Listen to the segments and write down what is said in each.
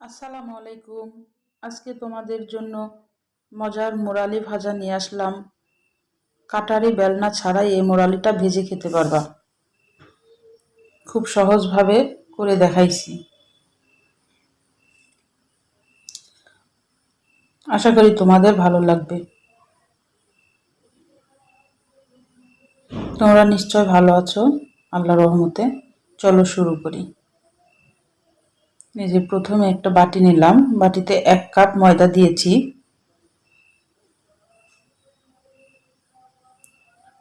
আসসালামু আলাইকুম। আজকে তোমাদের জন্য মজার মোরালি ভাজা নিয়ে আসলাম। কাটারি বেলনা ছাড়াই এই মোরালিটা ভেজে খেতে পারবা। খুব সহজভাবে করে দেখাইছি। আশা করি তোমাদের ভালো লাগবে। তোমরা নিশ্চয় ভালো আছো আল্লাহ রহমতে। চলো শুরু করি। এই যে প্রথমে একটা বাটি নিলাম। বাটিতে এক কাপ ময়দা দিয়েছি।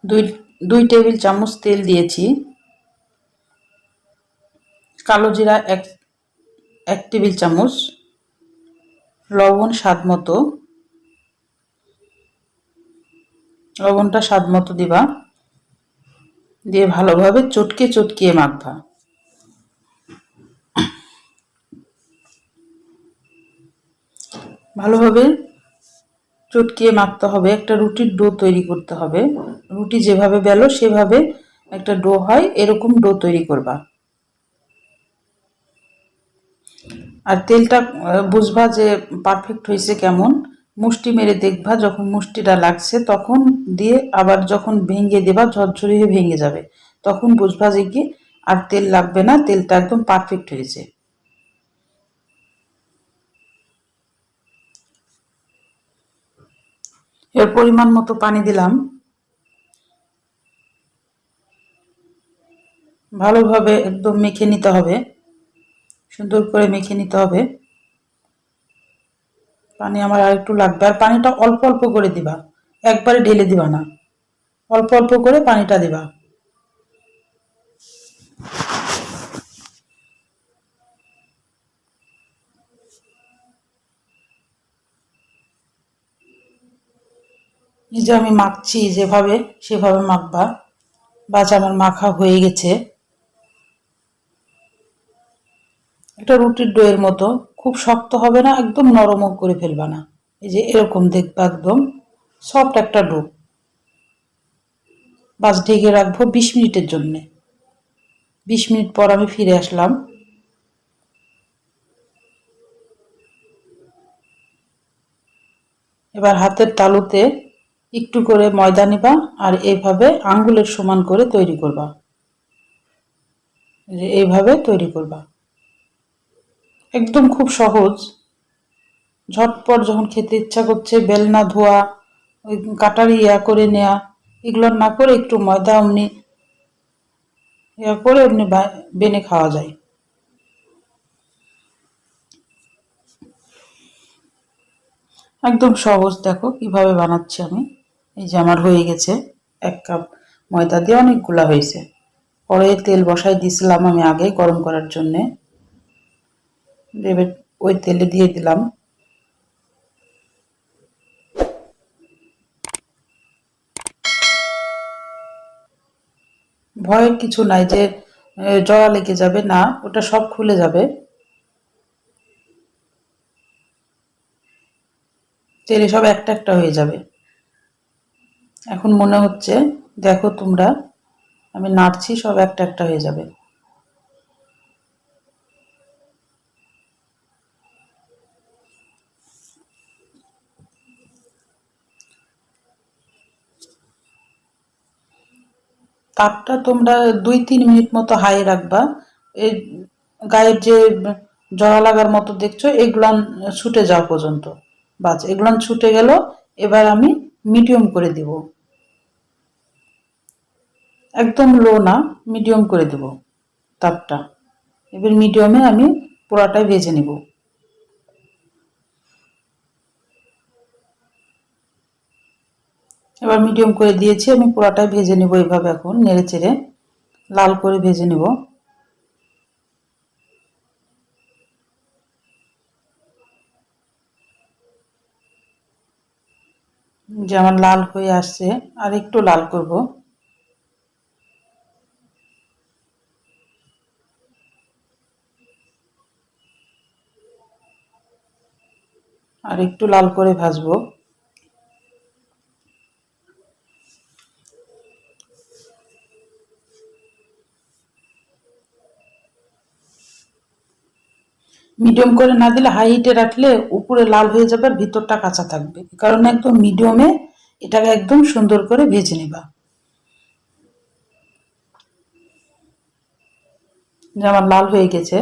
দুই দুই টেবিল চামচ তেল দিয়েছি। কালো জিরা এক এক টেবিল চামচ। লবণ স্বাদ মতো। লবণটা স্বাদ মতো দিবা। দিয়ে ভালোভাবে চটকে চটকিয়ে মাখবা। ভালোভাবে চটকিয়ে মাখতে হবে। একটা রুটির ডো তৈরি করতে হবে। রুটি যেভাবে বেলো, সেভাবে একটা ডো হয়, এরকম ডো তৈরি করবা। আর তেলটা বুঝবা যে পারফেক্ট হয়েছে কেমন। মুষ্টি মেরে দেখবা, যখন মুষ্টিটা লাগছে, তখন দিয়ে আবার যখন ভেঙে দেবা, ঝরঝরি হয়ে ভেঙে যাবে। তখন বুঝবা যে কি আর তেল লাগবে না, তেলটা একদম পারফেক্ট হয়েছে। এর পরিমাণ মতো পানি দিলাম। ভালোভাবে একদম মেখে নিতে হবে। সুন্দর করে মেখে নিতে হবে। পানি আমার আর একটু লাগবে। আর পানিটা অল্প অল্প করে দিবা। একবারে ঢেলে দিবা না। অল্প অল্প করে পানিটা দিবা। এই যে আমি মাখছি, যেভাবে সেভাবে মাখবা। বাচ আমার মাখা হয়ে গেছে। একটা রুটির ডোয়ের মতো। খুব শক্ত হবে না, একদম নরমও করে ফেলবা না। এই যে এরকম দেখবা একদম সফট একটা ডো। বাস ঢেকে রাখব বিশ মিনিটের জন্যে। বিশ মিনিট পর আমি ফিরে আসলাম। এবার হাতের তালুতে একটু করে ময়দা নিবা আর এইভাবে আঙ্গুলের সমান করে তৈরি করবা। এইভাবে তৈরি করবা। একদম খুব সহজ। ঝটপট যখন খেতে ইচ্ছা করছে, বেলনা, ধোয়া, ওই কাটারি ইয়া করে নেয়া, এগুলো না করে একটু ময়দা অমনি ইয়া করে এমনি বেনে খাওয়া যায়। একদম সহজ দেখো কীভাবে বানাচ্ছি আমি। এই যে আমার হয়ে গেছে, এক কাপ ময়দা দিয়ে অনেকগুলা হয়েছে। পরে তেল বসাই দিয়েছিলাম আমি আগে গরম করার জন্যে। এবার ওই তেলে দিয়ে দিলাম। ভয়ের কিছু নাই যে জড়া লেগে যাবে, না, ওটা সব খুলে যাবে। তেলে সব একটা একটা হয়ে যাবে। এখন মনে হচ্ছে, দেখো তোমরা, আমি নাড়ছি, সব একটা একটা হয়ে যাবে। তাপটা তোমরা দুই তিন মিনিট মতো হাই রাখবা। এই গায়ের যে জড়া লাগার মতো দেখছ, এগুলান ছুটে যাওয়া পর্যন্ত। বাস, এগুলান ছুটে গেল, এবার আমি মিডিয়াম করে দিব। একদম লো না মিডিয়াম করে দেব তাপটা। এবার মিডিয়ামে আমি পোড়াটাই ভেজে নেব। এবার মিডিয়াম করে দিয়েছি, আমি পোড়াটাই ভেজে নেব এইভাবে এখন নেড়ে চেড়ে লাল করে ভেজে নেব। যে আমার লাল হয়ে আসছে আর একটু লাল করব। আর একটু লাল করে ভাজবো। মিডিয়াম করে না দিলে হাই হিটে রাখলে উপরে লাল হয়ে যাবে আর ভিতরটা কাঁচা থাকবে। কারণ একদম মিডিয়ামে এটাকে একদম সুন্দর করে ভেজে নেবা। আমার লাল হয়ে গেছে।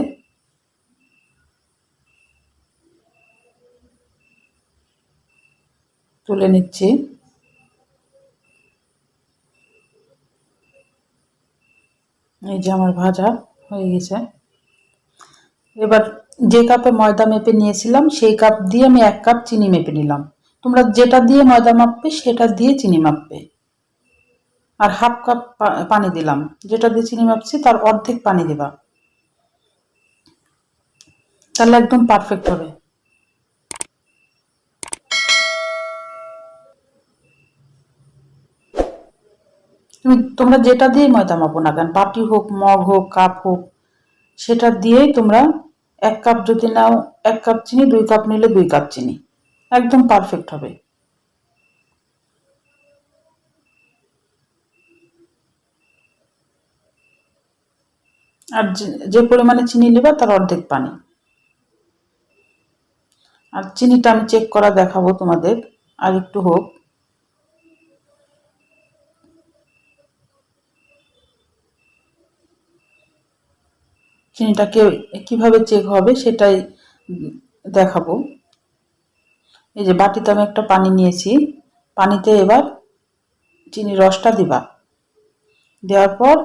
তুলে নিচ্ছি। এই যে আমার ভাজা হয়ে গেছে। এবার যে কাপে ময়দা মেপে নিয়েছিলাম, সেই কাপ দিয়ে আমি এক কাপ চিনি মেপে নিলাম। তোমরা যেটা দিয়ে ময়দা মাপবে, সেটা দিয়ে চিনি মাপবে। আর হাফ কাপ পানি দিলাম। যেটা দিয়ে চিনি মাপছি, তার অর্ধেক পানি দেবা। তাহলে একদম পারফেক্ট হবে। তুমি, তোমরা যেটা দিয়ে ময়দা মাপো না কেন, বাটি হোক, মগ হোক কাপ হোক, সেটা দিয়েই তোমরা এক কাপ যদি নাও, এক কাপ চিনি, দুই কাপ নিলে দুই কাপ চিনি। একদম পারফেক্ট হবে। আর যে পরিমাণে চিনি নেবা, তার অর্ধেক পানি। আর চিনিটা আমি চেক করা দেখাবো তোমাদের। আর একটু হোক। চিনিটাকে কীভাবে চেক হবে সেটাই দেখাবো। এই যে বাটিতে আমি একটা পানি নিয়েছি, পানিতে এবার চিনি রসটা দিবা। দেওয়ার পর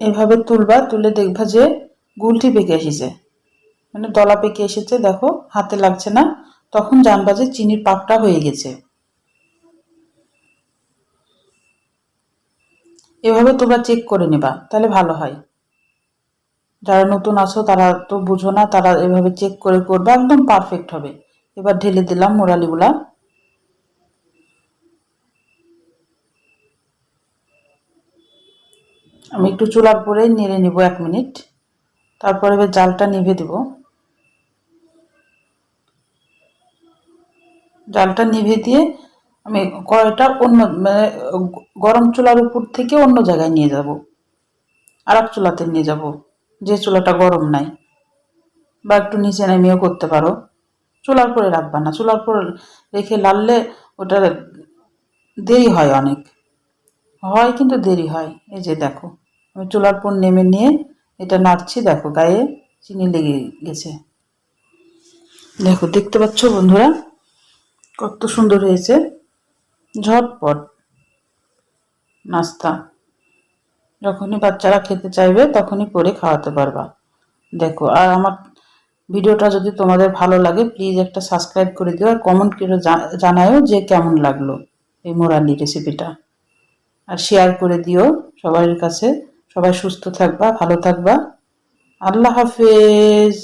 এভাবে তুলবা, তুলে দেখবা যে গুলটি পেকে এসেছে। মানে দলা পেকে এসেছে, দেখো, হাতে লাগছে না। তখন জানবা যে চিনির পাকটা হয়ে গেছে। এভাবে তোমরা চেক করে নেবা, তাহলে ভালো হয়। যারা নতুন আছো তারা তো বুঝো না, তারা এভাবে চেক করে করবে, একদম পারফেক্ট হবে। এবার ঢেলে দিলাম মোরালিগুলা। আমি একটু চুলার পরে নেড়ে নিব এক মিনিট। তারপরে এবার জালটা নিভে দেব। জালটা নিভে দিয়ে আমি কড়াইটা অন্য মানে গরম চুলার উপর থেকে অন্য জায়গায় নিয়ে যাব। আর এক চুলাতে নিয়ে যাব। যে চুলাটা গরম নাই, বা একটু নিচে নামিয়েও করতে পারো। চুলার পরে রাখবা না, চুলার পর রেখে লাললে ওটা দেরি হয় অনেক। হয় কিন্তু দেরি হয়, এই যে দেখো, আমি চুলার পর নেমে নিয়ে এটা নাড়ছি, দেখো গায়ে চিনি লেগে গেছে। দেখো, দেখতে পাচ্ছ বন্ধুরা? কত সুন্দর হয়েছে। ঝটপট নাস্তা। যখনই বাচ্চারা খেতে চাইবে, তখনই করে খাওয়াতে পারবা। দেখো, আর আমার ভিডিওটা যদি তোমাদের ভালো লাগে প্লিজ একটা সাবস্ক্রাইব করে দিও, আর কমেন্ট করে জানায়ও যে কেমন লাগল এই মোরালি রেসিপিটা আর শেয়ার করে দিও সবার কাছে। সবাই সুস্থ থাকবা, ভালো থাকবা। আল্লাহ হাফেজ!